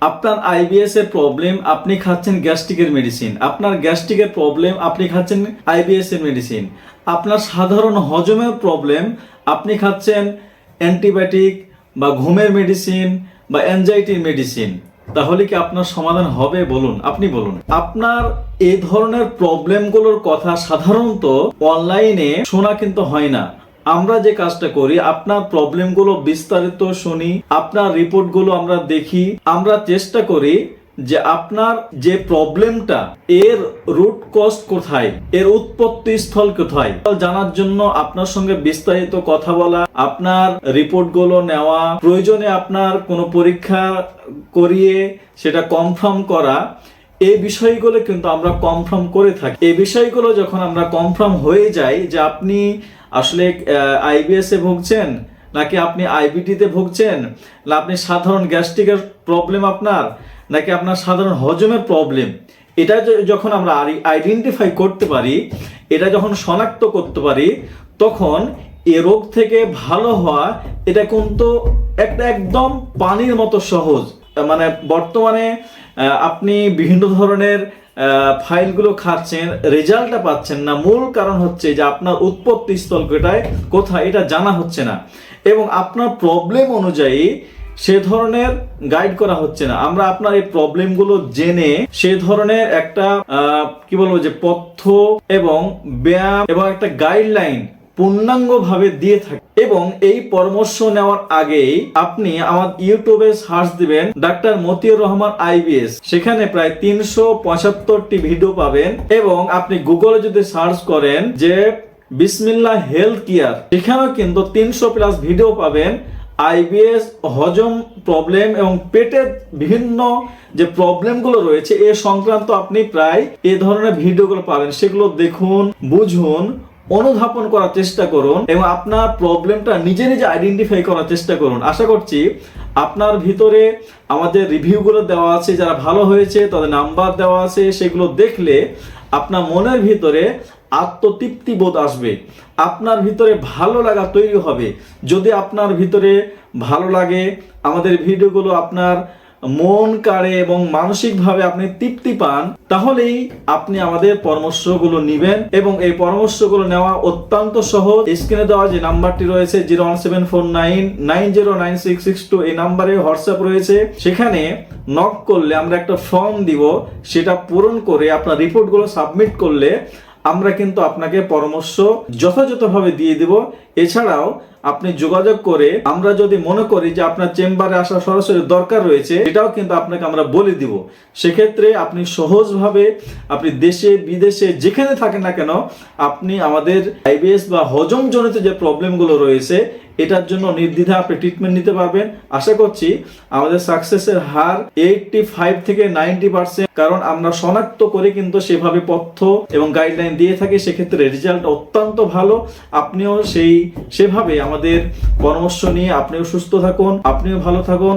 আপনার আইবিএস এর প্রবলেম আপনি খাচ্ছেন গ্যাস্ট্রিকের মেডিসিন আপনার গ্যাস্ট্রিকের প্রবলেম আপনি খাচ্ছেন আইবিএস এর মেডিসিন আপনার সাধারণ হজমের প্রবলেম আপনি খাচ্ছেন অ্যান্টিবায়োটিক বা ঘুমের মেডিসিন বা অ্যাংজাইটির মেডিসিন তাহলে কি আপনার সমাধান হবে? বলুন, আপনি বলুন। আপনার এই ধরনের প্রবলেমগুলোর কথা সাধারণত অনলাইনে শোনা কিন্তু হয় না। আমরা যে কাজটা করি, আপনার প্রবলেমগুলো বিস্তারিত শুনি, আপনার রিপোর্টগুলো আমরা দেখি, আমরা চেষ্টা করি যে আপনার যে প্রবলেমটা এর রুট কজ কোথায়, এর উৎপত্তি স্থল কোথায় জানার জন্য আপনার সঙ্গে বিস্তারিত কথা বলা, আপনার রিপোর্টগুলো নেওয়া, প্রয়োজনে আপনার কোনো পরীক্ষা করিয়ে সেটা কনফার্ম করা, এই বিষয়গুলো কিন্তু আমরা কনফার্ম করে থাকি। এই বিষয়গুলো যখন আমরা কনফার্ম হয়ে যাই যে আপনি আসলে আইবিএস ভুগছেন? নাকি আপনি আইবিটিতে ভুগছেন? না, আপনি সাধারণ গ্যাস্ট্রিকের প্রবলেম আপনার? নাকি আপনার সাধারণ হজমের প্রবলেম? এটা যখন আমরা আইডেন্টিফাই করতে পারি, এটা যখন শনাক্ত করতে পারি, তখন এ রোগ থেকে ভালো হওয়া, এটা কিন্তু একটা একদম পানির মতো সহজ। মানে বর্তমানে আপনি বিভিন্ন ধরনের ফাইলগুলো খাচ্ছেন, রেজাল্টটা পাচ্ছেন না। মূল কারণ হচ্ছে যে আপনার উৎপত্তি স্থল কোথায় কোথায়, এটা জানা হচ্ছে না। এবং আপনার প্রবলেম অনুযায়ী সে ধরনের গাইড করা হচ্ছে না। আমরা আপনার এই প্রবলেমগুলো জেনে সে ধরনের একটা কি বলব যে পথ্য এবং ব্যায়াম এবং একটা গাইডলাইন পূর্ণাঙ্গভাবে দিয়ে থাকে। এবং এই পরামর্শ নেওয়ার আগেই আপনি আমার ইউটিউবে সার্চ দিবেন ডাক্তার মতিউর রহমান আইবিএস। সেখানে প্রায় তিনশো পঁচাত্তরটি ভিডিও পাবেন এবং আপনি গুগলে যদি সার্চ করেন যে বিসমিল্লা হেলথ কেয়ার, সেখানেও কিন্তু তিনশো প্লাস ভিডিও পাবেন। আইবিএস, হজম প্রবলেম এবং পেটের বিভিন্ন যে প্রবলেমগুলো রয়েছে, এ সংক্রান্ত আপনি প্রায় এ ধরনের ভিডিওগুলো পাবেন। সেগুলো দেখুন, বুঝুন অনুধাবন করার চেষ্টা করুন এবং আপনার প্রবলেমটা নিজে নিজে আইডেন্টিফাই করার চেষ্টা করুন। আশা করছি আপনার ভিতরে আমাদের রিভিউগুলো দেওয়া আছে, যারা ভালো হয়েছে, তাদের নাম্বার দেওয়া আছে, সেগুলো দেখলে আপনার মনের ভিতরে আত্মতৃপ্তি বোধ আসবে। আপনার ভিতরে ভালো লাগা তৈরি হবে। যদি আপনার ভিতরে ভালো লাগে, আমাদের ভিডিওগুলো আপনার মন, কাড়ে এবং মানসিকভাবে আপনি তৃপ্তি পান, তাহলেই আপনি আমাদের পরামর্শগুলো নিবেন এবং এই পরামর্শগুলো নেওয়া অত্যন্ত সহজ। স্ক্রিনে দেওয়া যে নাম্বারটি রয়েছে zero one seven four nine nine zero nine six six two, এই নাম্বারে হোয়াটসঅ্যাপ রয়েছে। সেখানে নক করলে আমরা একটা ফর্ম দিব, সেটা পূরণ করে আপনার রিপোর্টগুলো সাবমিট করলে আমরা কিন্তু আপনাকে পরামর্শ যথাযথভাবে দিয়ে দিব। এছাড়াও আপনি যোগাযোগ করে আমরা যদি মনে করি যে আপনার চেম্বারে আসা সরাসরি দরকার রয়েছে, এটাও কিন্তু আপনাকে আমরা বলে দিব। সেক্ষেত্রে আপনি সহজভাবে আপনি দেশে, বিদেশে যেখানে থাকেন না কেন, আপনি আমাদের আইবিএস বা হজমজনিত যে প্রবলেমগুলো রয়েছে, এটার জন্য নির্দ্বিধা আপনি ট্রিটমেন্ট নিতে পারবেন। আশা করছি আমাদের সাকসেসের হার এইটটি ফাইভ থেকে নাইনটি পার্সেন্ট কারণ আমরা শনাক্ত করে কিন্তু সেভাবে পথ্য এবং গাইডলাইন দিয়ে থাকি, সেক্ষেত্রে রেজাল্ট অত্যন্ত ভালো। আপনিও সেই, সেভাবে আমাদের পরামর্শ নিয়ে আপনিও সুস্থ থাকুন আপনিও ভালো থাকুন।